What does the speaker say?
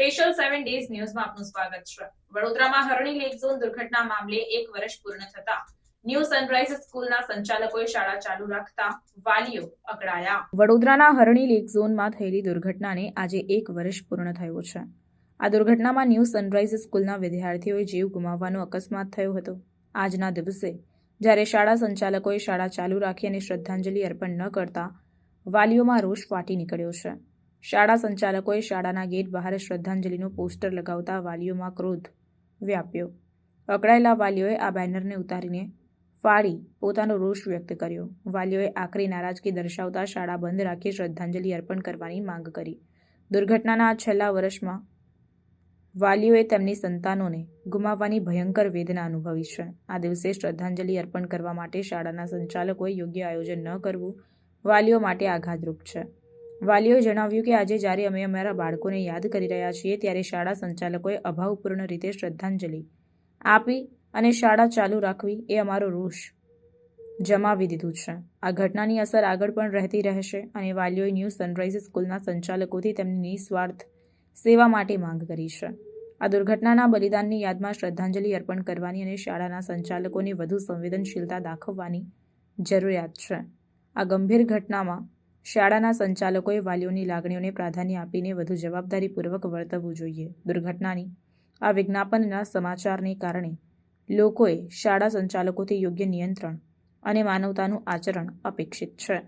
Special seven days ન્યૂઝમાં આપનું સ્વાગત છે. વડોદરામાં હરણી લેક ઝોન દુર્ઘટના મામલે એક વર્ષ પૂર્ણ થતા. ન્યૂ સનરાઈઝ સ્કૂલના સંચાલકોએ શાળા ચાલુ રાખતા વાલીઓ અકળાયા. વડોદરાના હરણી લેક ઝોનમાં થયેલી દુર્ઘટનાને આજે એક વર્ષ પૂર્ણ થયો છે. આ દુર્ઘટનામાં ન્યૂ સનરાઈઝ સ્કૂલના વિદ્યાર્થીઓએ જીવ ગુમાવવાનો અકસ્માત થયો હતો. આજના દિવસે, જ્યારે શાળા સંચાલકોએ શાળા ચાલુ રાખી અને શ્રદ્ધાંજલિ અર્પણ ન કરતા, વાલીઓમાં રોષ ફાટી નીકળ્યો છે. શાળા સંચાલકોએ શાળાના ગેટ બહાર શ્રદ્ધાંજલિનું પોસ્ટર લગાવતા વાલીઓમાં ક્રોધ વ્યાપ્યો. અકળાયેલા વાલીઓએ આ બેનરને ઉતારીને ફાડી પોતાનો રોષ વ્યક્ત કર્યો. વાલીઓએ આકરી નારાજગી દર્શાવતા શાળા બંધ રાખી શ્રદ્ધાંજલિ અર્પણ કરવાની માંગ કરી. દુર્ઘટનાના છેલ્લા વર્ષમાં વાલીઓએ તેમની સંતાનોને ગુમાવવાની ભયંકર વેદના અનુભવી છે. આ દિવસે શ્રદ્ધાંજલિ અર્પણ કરવા માટે શાળાના સંચાલકોએ યોગ્ય આયોજન ન કરવું વાલીઓ માટે આઘાતરૂપ છે. વાલીઓએ જણાવ્યું કે આજે જ્યારે અમે અમારા બાળકોને યાદ કરી રહ્યા છીએ, ત્યારે શાળા સંચાલકોએ અભાવપૂર્ણ રીતે શ્રદ્ધાંજલિ આપી અને શાળા ચાલુ રાખવી એ અમારો રોષ જમાવી દીધું છે. આ ઘટનાની અસર આગળ પણ રહેતી રહેશે અને વાલીઓએ ન્યૂ સનરાઇઝ સ્કૂલના સંચાલકોથી તેમની નિસ્વાર્થ સેવા માટે માંગ કરી છે. આ દુર્ઘટનાના બલિદાનની યાદમાં શ્રદ્ધાંજલિ અર્પણ કરવાની અને શાળાના સંચાલકોની વધુ સંવેદનશીલતા દાખવવાની જરૂરિયાત છે. આ ગંભીર ઘટનામાં શાળાના સંચાલકોએ વાલીઓની લાગણીઓને પ્રાધાન્ય આપીને વધુ જવાબદારીપૂર્વક વર્તવવું જોઈએ. દુર્ઘટનાની આ વિજ્ઞાપનના સમાચારને કારણે લોકોએ શાળા સંચાલકોથી યોગ્ય નિયંત્રણ અને માનવતાનું આચરણ અપેક્ષિત છે.